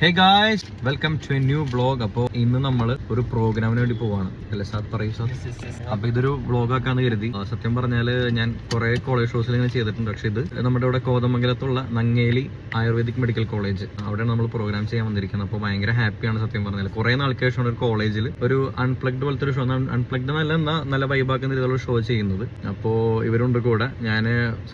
Hey guys welcome to a new blog അപ്പോ ഇന്ന് നമ്മൾ ഒരു പ്രോഗ്രാമിന് വേണ്ടി പോവാണ്. അല്ലേ സാർ? പറയൂ സാർ. അപ്പൊ ഇതൊരു വ്ളോഗ് ആക്കാന്ന് കരുതി. സത്യം പറഞ്ഞാൽ ഞാൻ കുറെ കോളേജ് ഷോസിൽ ഇങ്ങനെ ചെയ്തിട്ടുണ്ട്. പക്ഷെ ഇത് നമ്മുടെ ഇവിടെ കോതമംഗലത്തുള്ള നങ്ങേലി ആയുർവേദിക് മെഡിക്കൽ കോളേജ്. അവിടെയാണ് നമ്മൾ പ്രോഗ്രാം ചെയ്യാൻ വന്നിരിക്കുന്നത്. അപ്പോൾ ഭയങ്കര ഹാപ്പിയാണ് സത്യം പറഞ്ഞാൽ കുറെ നാൾക്ക് ശേഷമാണ് ഒരു കോളേജിൽ ഒരു അൺപ്ലഗ്ഡ് പോലത്തെ ഒരു ഷോ അൺപ്ലഗ്ഡ് നല്ല എന്നാ നല്ല വൈബാക്കുന്ന രീതിയിലുള്ള ഷോ ചെയ്യുന്നത്. അപ്പോ ഇവരുണ്ട് കൂടെ. ഞാൻ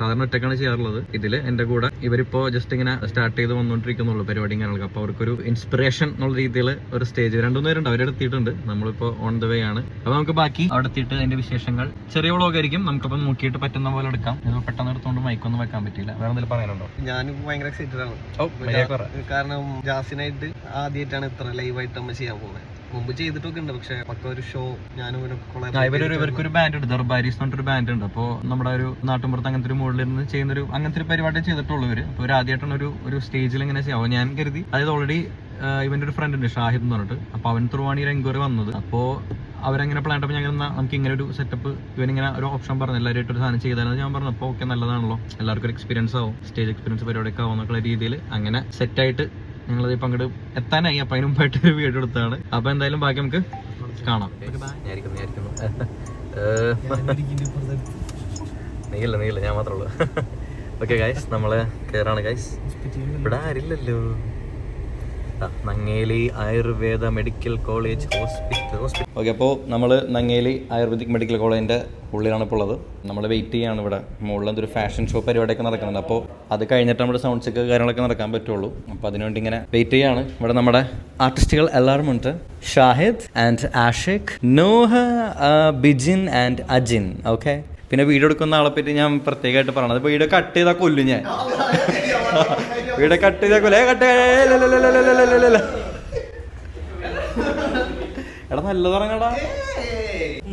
സാധാരണ ഒറ്റക്കാണ് ചെയ്യാറുള്ളത്. ഇതിൽ എന്റെ കൂടെ ഇവരിപ്പോ ജസ്റ്റ് ഇങ്ങനെ സ്റ്റാർട്ട് ചെയ്ത് വന്നുകൊണ്ടിരിക്കുന്നുള്ളൂ പരിപാടി കാര്യങ്ങളൊക്കെ. അപ്പോൾ അവർക്കൊരു ഇൻസ്പിറേഷൻ എന്നുള്ള രീതിയിൽ ഒരു സ്റ്റേജ് രണ്ടുമൂന്ന് പേരുണ്ട്. അവരുടെ എത്തിയിട്ടുണ്ട്. നമ്മളിപ്പോൾ ഓൺ ദ വേ ആണ്. അപ്പോൾ നമുക്ക് ബാക്കി അവിടെ എത്തിയിട്ട് അതിന്റെ വിശേഷങ്ങൾ ചെറിയ വ്ളോഗ് ആയിരിക്കും. നമുക്കപ്പോൾ നോക്കിയിട്ട് പറ്റുന്ന പോലെ എടുക്കാം. ഇത് പെട്ടെന്ന് എടുത്തുകൊണ്ട് മൈക്കൊന്നും വെക്കാൻ പറ്റില്ല വേറെ എന്തെങ്കിലും പറയാനുണ്ടോ? ഞാൻ ഭയങ്കര എക്സൈറ്റഡ് ആണ്. കാരണം ജാസിനായിട്ട് ആദ്യമായിട്ടാണ് ഇത്ര ലൈവായിട്ട് നമ്മൾ ചെയ്യാൻ പോകുന്നത്. മുമ്പ് ചെയ്തിട്ടൊക്കെ ഉണ്ട്. പക്ഷെ പക്ക ഒരു ഷോ collaborate ഇവരൊരു ഇവർക്കൊരു ബാൻഡ് ഉണ്ട്. ദർബാരീസ് പറഞ്ഞിട്ടൊരു ബാൻഡ് ഉണ്ട്. അപ്പോൾ നമ്മുടെ ഒരു നാട്ടിൻപുറത്ത് അങ്ങനത്തെ ഒരു മുകളിൽ നിന്ന് ചെയ്യുന്ന ഒരു അങ്ങനത്തെ ഒരു പരിപാടി ചെയ്തിട്ടുള്ളവര് ഇവർ. അപ്പോൾ ഒരു ആദ്യമായിട്ടാണ് ഒരു ഒരു സ്റ്റേജിൽ ഇങ്ങനെ ചെയ്യാം. ഞാൻ കരുതി അതായത് ഓൾറെഡി ഇവന്റെ ഒരു ഫ്രണ്ട് ഉണ്ട് ഷാഹിദ് എന്ന് പറഞ്ഞിട്ട്. അപ്പോൾ അവൻ ത്രൂവാണ് ഈ എൻക്വയറി വന്നത്. അപ്പോൾ അവരങ്ങനെ പ്ലാൻ അപ്പോൾ ഞങ്ങൾ നമുക്ക് ഇങ്ങനെ ഒരു സെറ്റപ്പ് ഇവനിങ്ങനെ ഒരു ഓപ്ഷൻ പറഞ്ഞു. എല്ലാവരും ഒരു സാധനം ചെയ്താലും? ഞാൻ പറഞ്ഞു. അപ്പോൾ ഓക്കെ നല്ലതാണല്ലോ. എല്ലാവർക്കും ഒരു എക്സ്പീരിയൻസ് ആവും. സ്റ്റേജ് എക്സ്പീരിയൻസ് പരിപാടിയൊക്കെ ആവും എന്നുള്ള രീതിയിൽ അങ്ങനെ സെറ്റായിട്ട് ഞങ്ങളത് പങ്കെടു എത്താനായി. അപ്പം അതിന് മുമ്പായിട്ട് ഒരു വീഡിയോ എടുത്താണ് അപ്പൊ എന്തായാലും ബാക്കി നമുക്ക് കാണാം. നീയല്ല നീയല്ല ഞാൻ മാത്രമേ ഉള്ളൂ. ഓക്കെ ഗൈസ് നമ്മൾ കേറാണ് ഗൈസ് ഇവിടെ ആരില്ലല്ലോ. Nangeli Ayurveda medical college hospital hospital okay അപ്പോൾ നമ്മൾ നങ്ങേലി ആയുർവേദിക് മെഡിക്കൽ കോളേജിന്റെ ഉള്ളിലാണ് ഇപ്പോൾ ഉള്ളത്. നമ്മൾ വെയിറ്റ് ചെയ്യാണ് ഇവിടെ. മുകളിൽ എന്തൊരു ഫാഷൻ ഷോ പരിപാടിയൊക്കെ നടക്കുന്നുണ്ട്. അപ്പോൾ അത് കഴിഞ്ഞിട്ട് നമ്മുടെ സൗണ്ട് ചെക്ക് കാര്യങ്ങളൊക്കെ നടക്കാൻ പറ്റുള്ളൂ. അപ്പോൾ അതിനുവേണ്ടി ഇങ്ങനെ വെയിറ്റ് ചെയ്യാണ്. ഇവിടെ നമ്മുടെ ആർട്ടിസ്റ്റുകൾ എല്ലാവരും ഉണ്ട്. Shahid and Ashiq Noah Bijin and Ajin. Okay? പിന്നെ വീഡിയോ എടുക്കുന്ന ആളെ പറ്റി ഞാൻ പ്രത്യേകമായിട്ട് പറയണത് വീഡിയോ കട്ട് ചെയ്താൽ കൊല്ലും ഞാൻ. Video cut ചെയ്തേക്കൂലേ cut. എടാ നല്ല തുടങ്ങടാ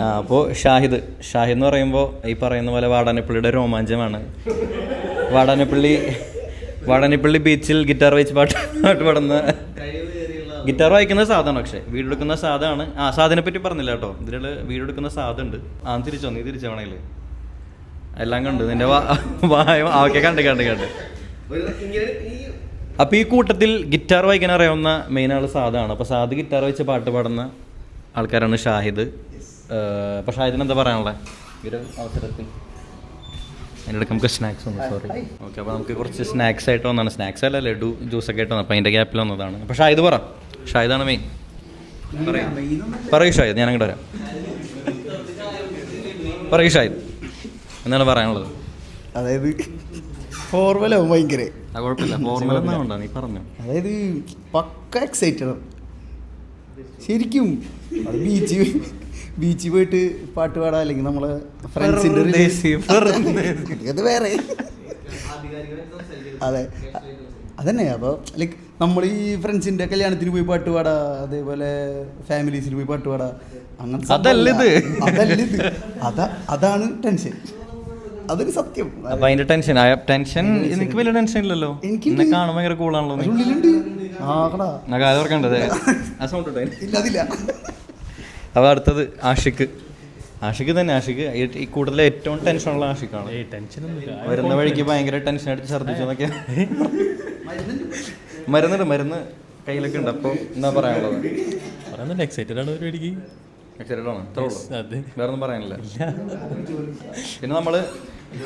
ആ അപ്പോൾ ഷാഹിദ് ഷാഹിദ് എന്ന് പറയുമ്പോ ഈ പറയുന്ന പോലെ വാടാനപ്പള്ളിയുടെ രോമാഞ്ചമാണ്. വാടാനപ്പള്ളി വാടാനപ്പള്ളി ബീച്ചിൽ ഗിറ്റാർ വായിച്ച് പാട്ട് പാട്ട് പാടുന്ന ഗിറ്റാർ വായിക്കുന്ന സാധനമാണ് പക്ഷേ വീടെടുക്കുന്ന സാധനമാണ്. ആ സാധനെ പറ്റി പറഞ്ഞില്ല കേട്ടോ. ഇതിൽ വീടെടുക്കുന്ന സാധനമുണ്ട് ആ തിരിച്ചോ? നീ തിരിച്ചോണേൽ എല്ലാം കണ്ടു. നിന്റെ വായ ഓക്കെ കണ്ട് കണ്ട് കണ്ട്. അപ്പൊ ഈ കൂട്ടത്തിൽ ഗിറ്റാർ വായിക്കാൻ അറിയാവുന്ന മെയിൻ ആൾ സാധാണ്. അപ്പൊ സാദ് ഗിറ്റാർ വെച്ച് പാട്ട് പാടുന്ന ആൾക്കാരാണ് ഷാഹിദ്. അപ്പോൾ അപ്പൊ ഷാഹിദിന് എന്താ പറയാനുള്ളത് ഈ ഒരു അവസരത്തിൽ. അതിന്റെ ഇടയ്ക്ക് നമുക്ക് സ്നാക്സ് ഉണ്ട് സോറി ഓക്കെ അപ്പോൾ നമുക്ക് കുറച്ച് സ്നാക്സ് ആയിട്ട് വന്നതാണ്. സ്നാക്സ് അല്ല ലഡു ജ്യൂസ് ഒക്കെ ആയിട്ട് വന്നു അപ്പോൾ അതിന്റെ ഗ്യാപ്പിൽ വന്നതാണ്. അപ്പോൾ ഷാഹിദ് പറ. ഷാഹിദാണ് മെയിൻ പറയൂ. ഷാഹിദ് ഞാൻ അങ്ങോട്ട് വരാം. പറയൂ ഷാഹിദ്. എന്താണ് പറയാനുള്ളത്? അതായത് ഫോർമലാവും ഭയങ്കര. അതായത് പക്ക എക്സൈറ്റഡ് ശരിക്കും അത് ബീച്ച് ബീച്ചിൽ പോയിട്ട് പാട്ട് പാടാ അല്ലെങ്കിൽ നമ്മളെ ഫ്രണ്ട്സിന്റെ. അത് വേറെ. അതെ. അതന്നെ. അപ്പോൾ ലൈക്ക് നമ്മൾ ഈ ഫ്രണ്ട്സിന്റെ കല്യാണത്തിന് പോയി പാട്ട് പാടാ അതേപോലെ ഫാമിലീസിന് പോയി പാട്ട് പാടാ അങ്ങനത്തെ അതല്ല ഇത്. അതല്ല ഇത് അതാ അതാണ് ടെൻഷൻ അതൊരു സത്യം. അപ്പൊ അതിന്റെ ടെൻഷൻ ആ ടെൻഷൻ എനിക്ക് വലിയ ടെൻഷൻ ഇല്ലല്ലോ. എനിക്ക് എന്നെ കാണുമ്പോൾ ഭയങ്കര കൂളാണല്ലോ ഉള്ളിലുണ്ട് ആകടാ. കാര്യം ഓർക്കണ്ടത് ആ സൗണ്ട് ഇല്ല അതില്ല. അപ്പോൾ അടുത്തത് ആഷിക്ക് ആഷിക്ക് തന്നെ ആഷിക്ക് ഈ- കൂടുതൽ ഏറ്റവും ടെൻഷനുള്ള ആഷിക്കാണ് വരുന്ന വഴിക്ക് ഭയങ്കര ടെൻഷൻ അടിച്ച് ഛർദ്ദിച്ചു എന്നൊക്കെ. മരുന്നുണ്ട് മരുന്ന് കയ്യിലൊക്കെ ഉണ്ട്. അപ്പോൾ എന്താ പറയാനുള്ളത്? പറയുന്നില്ല എക്സൈറ്റഡ് ആണ് ഒരു എക്സൈറ്റഡ് ആണ്. ഇത്രേ ഉള്ളൂ. അതെ. വേറെ ഒന്നും പറയാനില്ല പിന്നെ നമ്മൾ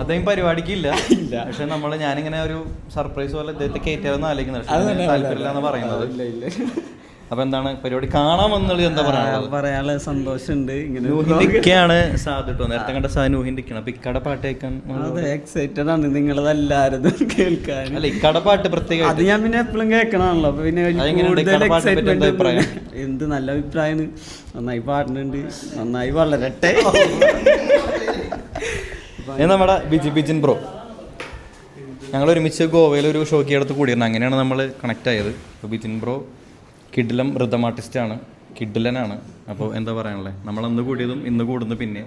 അദ്ദേഹം പരിപാടിക്ക് ഇല്ല. ഇല്ല പക്ഷെ നമ്മൾ ഞാനിങ്ങനെ ഒരു സർപ്രൈസ് പോലെ അദ്ദേഹത്തെ കയറ്റാമെന്ന് ആലോചിക്കുന്നത്. താല്പര്യമില്ല എന്ന് പറയുന്നത്. അപ്പൊ എന്താണ് പരിപാടി? കാണാമെന്നുള്ളത് എന്താ പറയാ പറയാനുള്ള സന്തോഷമുണ്ട്. ഇങ്ങനെ നൂഹിന്റെയൊക്കെയാണ് സാധു നേരത്തെ കണ്ട സാധനം നൂഹിന്റെയൊക്കെയാണ് അപ്പൊ ഇക്കട പാട്ട് കേൾക്കാൻ അതെ എക്സൈറ്റഡ് ആണ്. നിങ്ങളതെല്ലാരും കേൾക്കാൻ. അല്ല ഇക്കട പാട്ട് പ്രത്യേക അത് ഞാൻ പിന്നെ എപ്പോഴും കേൾക്കണാണല്ലോ അപ്പൊ പിന്നെ എന്താ അഭിപ്രായം? നല്ല അഭിപ്രായമാണ് നന്നായി പാടുന്നുണ്ട്. നന്നായി വളരട്ടെ. നമ്മടെ ബിജി ബിജിൻ ബ്രോ. ഞങ്ങൾ ഒരുമിച്ച് ഗോവയിൽ ഒരു ഷോക്കി അടുത്ത് കൂടിയിരുന്നു. അങ്ങനെയാണ് നമ്മൾ കണക്ട് ആയത്. ബിജിൻ ബ്രോ കിഡിലം റിതം ആർട്ടിസ്റ്റാണ് കിഡിലനാണ്. അപ്പോൾ എന്താ പറയാനുള്ളത് നമ്മൾ അന്ന് കൂടിയതും ഇന്ന് കൂടുന്നു പിന്നെ.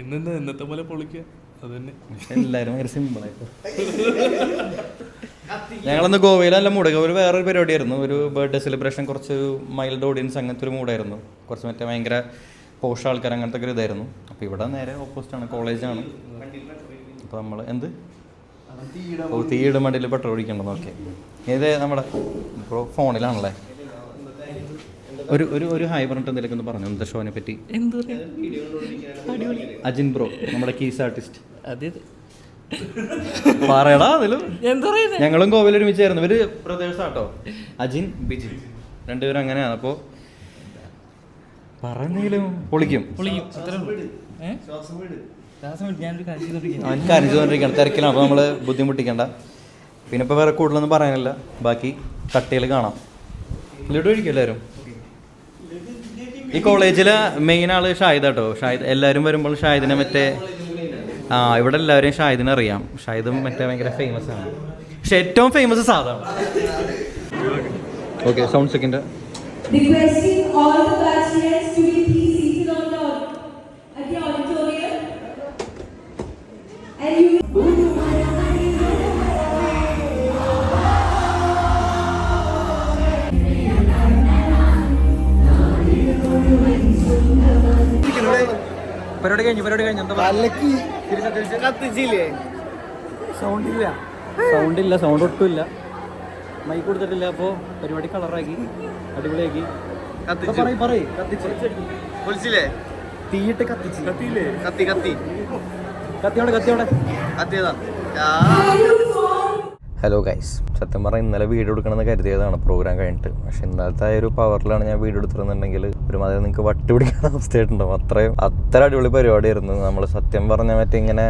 ഇന്നത്തെ പോലെ പൊളിക്കുക അതന്നെ തന്നെ. പക്ഷെ എല്ലാവരും ഭയങ്കര സിമ്പിളായിട്ട് ഞങ്ങളന്ന് ഗോവയിൽ നല്ല മൂഡ്. ഗോവയിൽ വേറൊരു പരിപാടിയായിരുന്നു ഒരു ബർത്ത്ഡേ സെലിബ്രേഷൻ കുറച്ച് മൈൽഡ് ഓഡിയൻസ് അങ്ങനത്തെ ഒരു മൂഡായിരുന്നു കുറച്ച് മറ്റേ ഭയങ്കര പോഷ ആൾക്കാർ അങ്ങനത്തെ ഒക്കെ ഒരു ഇതായിരുന്നു. അപ്പോൾ ഇവിടെ നേരെ ഓപ്പോസിറ്റാണ് ആണ്. കോളേജാണ് അപ്പോൾ നമ്മൾ എന്ത്? ഓ തീയുടെ മണ്ടിയിൽ പെട്രോൾ ഒഴിക്കണ്ടെന്ന് ഓക്കെ. ഇത് നമ്മുടെ ഇപ്പോൾ ഫോണിലാണല്ലേ ഒരു ഒരു ഒരു ഹായ് പറഞ്ഞിട്ട് എന്തെങ്കിലും പറഞ്ഞു? എന്താ ഷോനെ പറ്റി? എന്താ അജിൻ ബ്രോ നമ്മുടെ കീസ് ആർട്ടിസ്റ്റ് അതെ. പറയടാ അതിലും. എന്താ പറയുന്നത് ഞങ്ങളും കോവിൽ ഒരുമിച്ചായിരുന്നു ഇവർ ബ്രദേഴ്സ് ആട്ടോ. അജിൻ ബിജിൻ. രണ്ടുപേരും അങ്ങനെയാണ്. അപ്പോ പറഞ്ഞെങ്കിലും പൊളിക്കും. കാര്യം കരഞ്ഞുകൊണ്ടിരിക്കണം തിരക്കിലാണ്. അപ്പോൾ നമ്മൾ ബുദ്ധിമുട്ടിക്കണ്ട. പിന്നെ ഇപ്പോൾ വേറെ കൂടുതലൊന്നും പറയാനില്ല. ബാക്കി കട്ടിയിൽ കാണാം. ലഡു കഴിക്കും എല്ലാവരും. ഈ കോളേജിലെ മെയിൻ ആൾ ഷായിദ് കേട്ടോ ഷാഹിദ് എല്ലാവരും വരുമ്പോൾ ഷാഹിദിനെ മറ്റേ ആ ഇവിടെ എല്ലാവരെയും ഷാഹിദിനെ അറിയാം. ഷാഹിദും മറ്റേ ഭയങ്കര ഫേമസ് ആണ്. പക്ഷെ ഏറ്റവും famous സാധാണ് okay sound second Requesting all the bachelors to be കഴിഞ്ഞു. പരിപാടി കഴിഞ്ഞു. എന്താ കത്തിച്ചില്ലേ? സൗണ്ട് ഇല്ല സൗണ്ട് ഇല്ല സൗണ്ട് ഒട്ടും ഇല്ല മൈക്ക് കൊടുത്തിട്ടില്ല അപ്പോൾ പരിപാടി കളറാക്കി അടിപൊളിയാക്കി. കത്തിച്ചു. പറയ് പറയ്. പൊളിച്ചില്ലേ? തീയിട്ട് കത്തിച്ച്. കത്തിയില്ലേ? കത്തി കത്തി. കത്തിയോടെ കത്തിയോടെ കത്തിയതാ. ഹലോ ഗൈസ് സത്യം പറഞ്ഞാൽ ഇന്നലെ വീഡിയോ എടുക്കണമെന്ന് കരുതിയതാണ് പ്രോഗ്രാം കഴിഞ്ഞിട്ട്. പക്ഷെ ഇന്നലത്തെ ഒരു പവറിലാണ് ഞാൻ വീഡിയോ എടുത്തിരുന്നുണ്ടെങ്കിൽ ഒരുമാതിരി നിങ്ങൾക്ക് വട്ട് പിടിക്കുന്ന അവസ്ഥയായിട്ടുണ്ടാവും. അത്രയും അത്ര അടിപൊളി പരിപാടിയായിരുന്നു. നമ്മൾ സത്യം പറഞ്ഞാൽ മറ്റേ ഇങ്ങനെ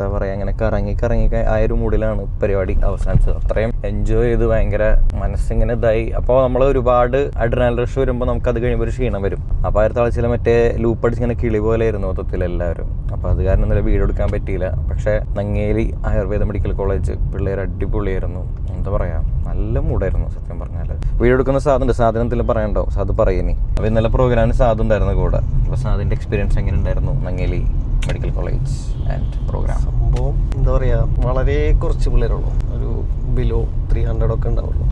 എന്താ പറയുക അങ്ങനെ കറങ്ങി കറങ്ങി ആ ഒരു മൂഡിലാണ് പരിപാടി അവസാനിച്ചത്. അത്രയും എൻജോയ് ചെയ്ത് ഭയങ്കര മനസ്സിങ്ങനെ ഇതായി. അപ്പോൾ നമ്മൾ ഒരുപാട് അഡ്രനാൽ റഷ് വരുമ്പോൾ നമുക്ക് അത് കഴിയുമ്പോൾ ഒരു ക്ഷീണം വരും. അപ്പോൾ ആയിരത്തി ആഴ്ചയിൽ മറ്റേ ലൂപ്പ് അടിച്ച് ഇങ്ങനെ കിളി പോലെ ആയിരുന്നു മൊത്തത്തിൽ എല്ലാവരും. അപ്പോൾ അത് കാരണം ഇന്നലെ വീഡിയോ എടുക്കാൻ പറ്റിയില്ല. പക്ഷേ നങ്ങേലി ആയുർവേദ മെഡിക്കൽ കോളേജ് പിള്ളേർ അടിപൊളിയായിരുന്നു. എന്താ പറയാ നല്ല മൂടായിരുന്നു സത്യം പറഞ്ഞാൽ വീഡിയോ എടുക്കുന്ന സാധനം സാധനത്തിൽ പറയണ്ടോ? സാധു പറയുന്നേ അപ്പോൾ ഇന്നലെ പ്രോഗ്രാമിന് സാധു ഉണ്ടായിരുന്നു കൂടെ. അപ്പോൾ സാധുന്റെ എക്സ്പീരിയൻസ് എങ്ങനെ ഉണ്ടായിരുന്നു Nangeli? Medical college and programme സംഭവം എന്താ പറയുക വളരെ കുറച്ച് പിള്ളേരുള്ളൂ. ഒരു ബിലോ ത്രീ ഹൺഡ്രഡ് ഒക്കെ ഉണ്ടാവുള്ളൂ.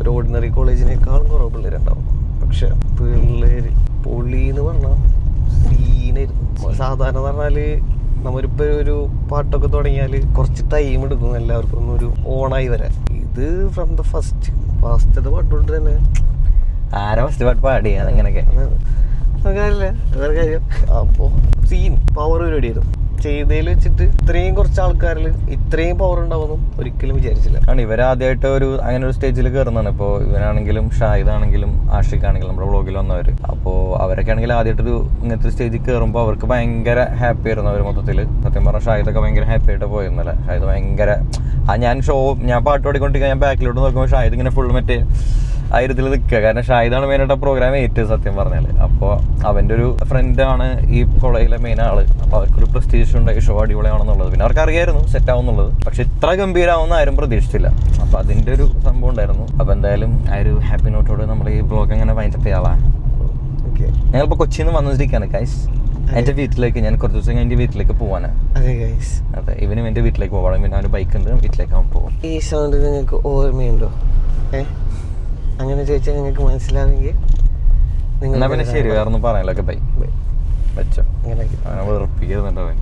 ഒരു ഓർഡിനറി കോളേജിനേക്കാളും കുറവ് പിള്ളേരുണ്ടാവും. പക്ഷെ പിള്ളേര് പൊളി എന്ന് പറഞ്ഞാൽ സീനായിരുന്നു സാധാരണ എന്ന് പറഞ്ഞാൽ നമ്മളിപ്പോ ഒരു പാട്ടൊക്കെ തുടങ്ങിയാൽ കുറച്ച് ടൈം എടുക്കും എല്ലാവർക്കും ഒന്നും ഒരു ഓണായി വരാൻ. ഇത് ഫ്രം ദ ഫസ്റ്റ് ഫസ്റ്റത്തെ പാട്ടുകൊണ്ട് തന്നെ ആരാ ഫസ്റ്റ് പാട്ട് പാടി അതങ്ങനെയൊക്കെ. വേറെ കാര്യം. അപ്പോൾ സീൻ പവർ പരിപാടിയായിരുന്നു. ചെയ്തതിൽ വെച്ചിട്ട് ഇത്രയും കുറച്ച് ആൾക്കാരിൽ ഇത്രയും പവർ ഉണ്ടാവുമെന്നും ഒരിക്കലും വിചാരിച്ചില്ല. ആണ് ഇവരാദ്യമായിട്ട് ഒരു അങ്ങനെ ഒരു സ്റ്റേജിൽ കയറുന്നതാണ് ഇപ്പോൾ ഇവനാണെങ്കിലും ഷാഹിദാണെങ്കിലും ആഷിഖ് ആണെങ്കിലും നമ്മുടെ വ്ളോഗിൽ വന്നവർ അപ്പോൾ അവരൊക്കെ ആണെങ്കിൽ ആദ്യമായിട്ടൊരു ഇങ്ങനത്തെ സ്റ്റേജിൽ കയറുമ്പോൾ അവർക്ക് ഭയങ്കര ഹാപ്പി ആയിരുന്നു അവർ മൊത്തത്തിൽ സത്യം പറഞ്ഞാൽ ഷാഹിദൊക്കെ ഭയങ്കര ഹാപ്പി ആയിട്ട് പോയിരുന്നല്ലേ ഷാഹിദ് ഭയങ്കര ഞാൻ ഷോ ഞാൻ പാട്ട് പാടിക്കൊണ്ടിരിക്കുക ഞാൻ ബാക്കിലോട്ട് നോക്കുമ്പോൾ ഷാഹിദ് ഇങ്ങനെ ഫുൾ മറ്റേ ആയിരത്തിൽ നിൽക്കുക. കാരണം ഷായിദാണ് മെയിനായിട്ട് പ്രോഗ്രാം ഏറ്റത് സത്യം പറഞ്ഞാൽ അപ്പോൾ അവന്റെ ഒരു ഫ്രണ്ടാണ് ഈ കോളേജിലെ മെയിൻ ആൾ. അപ്പോൾ അവർക്കൊരു പ്രസ്റ്റീജ് ഉണ്ട് ഈ ഷോ അടിപൊളിയാണെന്നുള്ളത്. പിന്നെ അവർക്ക് അറിയായിരുന്നു സെറ്റ് ആവുന്നുള്ളത്. പക്ഷെ ഇത്ര ഗംഭീരമാവുന്ന ആരും പ്രതീക്ഷിച്ചില്ല. അപ്പോൾ അതിന്റെ ഒരു സംഭവം ഉണ്ടായിരുന്നു. അപ്പോൾ എന്തായാലും ആ ഒരു ഹാപ്പി നോട്ടോട് നമ്മൾ ഈ ബ്ലോഗ് അങ്ങനെ വൈൻഡപ്പ് ചെയ്യാളാണ് ഓക്കെ ഞങ്ങളിപ്പോൾ കൊച്ചിയിൽ നിന്ന് വന്നിരിക്കുകയാണ് ഗൈസ് എന്റെ വീട്ടിലേക്ക് ഞാൻ കുറച്ച് ദിവസം എന്റെ വീട്ടിലേക്ക് പോവാനാണ് അതെ ഗൈസ് അതെ ഇവനും എന്റെ വീട്ടിലേക്ക് പോകണം പിന്നെ അവന് ബൈക്ക് ഉണ്ട്. വീട്ടിലേക്ക് അവൻ പോകും ഈ സൗണ്ട് നിങ്ങൾക്ക് ഓർമ്മയുണ്ടോ? ഏ? അങ്ങനെ ചോദിച്ചാൽ നിങ്ങൾക്ക് മനസ്സിലാവെങ്കിൽ നിങ്ങൾ പിന്നെ ശരി വേറെ ഒന്നും പറയാനല്ലോ. Bye bye. വെച്ചോ. അങ്ങനെ വെറുപ്പിക്കുന്നുണ്ട് അവൻ.